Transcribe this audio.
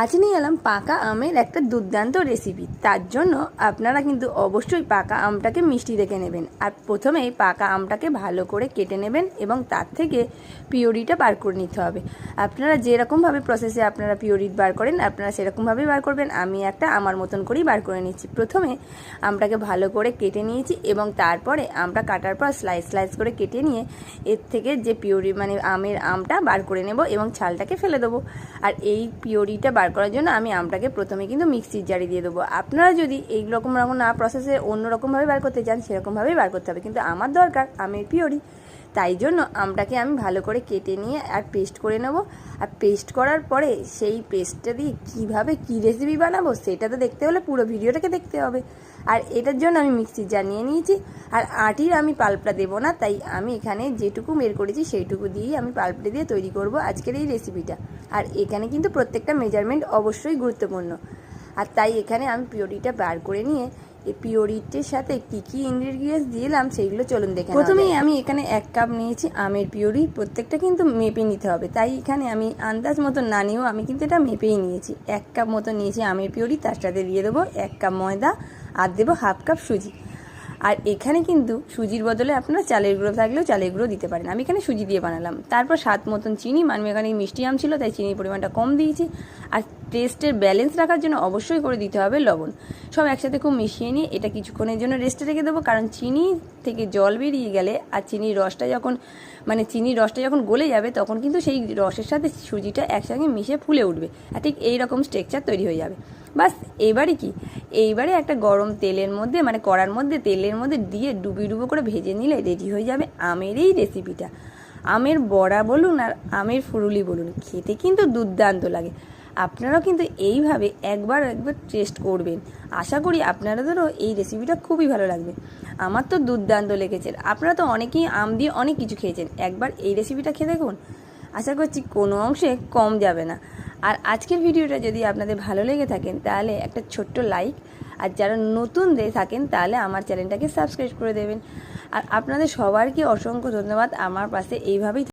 আজ নিয়ে এলাম পাকা আমের একটা দুর্দান্ত রেসিপি তার জন্য আপনারা কিন্তু অবশ্যই পাকা আমটাকে মিষ্টি রেখে নেবেন। আর প্রথমেই পাকা আমটাকে ভালো করে কেটে নেবেন এবং তার থেকে পিওরিটা বার করে নিতে হবে। আপনারা যেরকমভাবে প্রসেসে আপনারা পিওরিট বার করেন, আপনারা সেরকমভাবেই বার করবেন। আমি একটা আমার মতন করেই বার করে নিচ্ছি। প্রথমে আমটাকে ভালো করে কেটে নিয়েছি এবং তারপরে আমটা কাটার পর স্লাইস স্লাইস করে কেটে নিয়ে এর থেকে যে পিওরি মানে আমের আমটা বার করে নেব এবং ছালটাকে ফেলে দেবো। আর এই পিওরিটা করার জন্য আমি আমটাকে প্রথমে কিন্তু মিক্সির জারে দিয়ে দেবো। আপনারা যদি এই রকম না প্রসেসে অন্য রকমভাবে বার করতে চান সেরকমভাবেই বার করতে হবে। কিন্তু আমার দরকার আমের পিওরি। তাই জন্য আমটাকে আমি ভালো করে কেটে নিয়ে আর পেস্ট করে নেব। আর পেস্ট করার পরে সেই পেস্টটা দিয়ে কীভাবে কী রেসিপি বানাবো, সেটা তো দেখতে হলে পুরো ভিডিওটাকে দেখতে হবে। আর এটার জন্য আমি মিক্সির জার নিয়ে নিয়েছি। আর আটির আমি পাল্পটা দেবো না, তাই আমি এখানে যেটুকু বের করেছি, সেইটুকু দিয়েই আমি পাল্পটা দিয়ে তৈরি করব আজকের এই রেসিপিটা আর এখানে কিন্তু প্রত্যেকটা মেজারমেন্ট অবশ্যই গুরুত্বপূর্ণ। আর তাই এখানে আমি পিওরিটা বার করে নিয়ে এই পিওরিটির সাথে কী কী ইনগ্রিডিয়েন্টস দিলাম সেইগুলো চলুন দেখে প্রথমেই আমি এখানে এক কাপ নিয়েছি আমের পিওরি প্রত্যেকটা কিন্তু মেপে নিতে হবে। তাই এখানে আমি আন্দাজ মতো না নিয়েও আমি কিন্তু এটা মেপেই নিয়েছি। এক কাপ মতো নিয়েছি আমের পিওরি তার সাথে দিয়ে দেবো এক কাপ ময়দা আর দেবো হাফ কাপ সুজি। আর এখানে কিন্তু সুজির বদলে আপনারা চালের গুঁড়ো থাকলেও চালের গুঁড়ো দিতে পারেন। আমি এখানে সুজি দিয়ে বানালাম। তারপর সাত মতন চিনি মানে এখানে মিষ্টি আম ছিল, তাই চিনির পরিমাণটা কম দিয়েছি। আর টেস্টের ব্যালেন্স রাখার জন্য অবশ্যই করে দিতে হবে লবণ। সব একসাথে খুব মিশিয়ে নিয়ে এটা কিছুক্ষণের জন্য রেস্টে রেখে দেবো, কারণ চিনি থেকে জল বেরিয়ে গেলে আর চিনির রসটা যখন মানে চিনির রসটা যখন গলে যাবে তখন কিন্তু সেই রসের সাথে সুজিটা একসঙ্গে মিশে ফুলে উঠবে আর ঠিক এইরকম স্ট্রেকচার তৈরি হয়ে যাবে। বাস এইবারে কি? এইবারে একটা গরম তেলের মধ্যে মানে কড়ার মধ্যে তেলের মধ্যে দিয়ে ডুবি ডুবো করে ভেজে নিলে রেডি হয়ে যাবে আমের এই রেসিপিটা আমের বড়া বলুন আর আমের ফুরুলি বলুন, খেতে কিন্তু দুর্দান্ত লাগে। আপনারাও কিন্তু এইভাবে একবার একবার টেস্ট করবেন। আশা করি আপনাদেরও এই রেসিপিটা খুবই ভালো লাগবে। আমার তো দুর্দান্ত লেগেছে। আপনারা তো অনেকেই আম দিয়ে অনেক কিছু খেয়েছেন। একবার এই রেসিপিটা খেয়ে দেখুন। আশা করছি কোনো অংশে কম যাবে না। আর আজকের ভিডিওটা যদি আপনাদের ভালো লেগে থাকেন তাহলে একটা ছোট্ট লাইক আর যারা নতুন দিয়ে থাকেন, তাহলে আমার চ্যানেলটাকে সাবস্ক্রাইব করে দেবেন। আর আপনাদের সবারকে অসংখ্য ধন্যবাদ। আমার পাশে এইভাবেই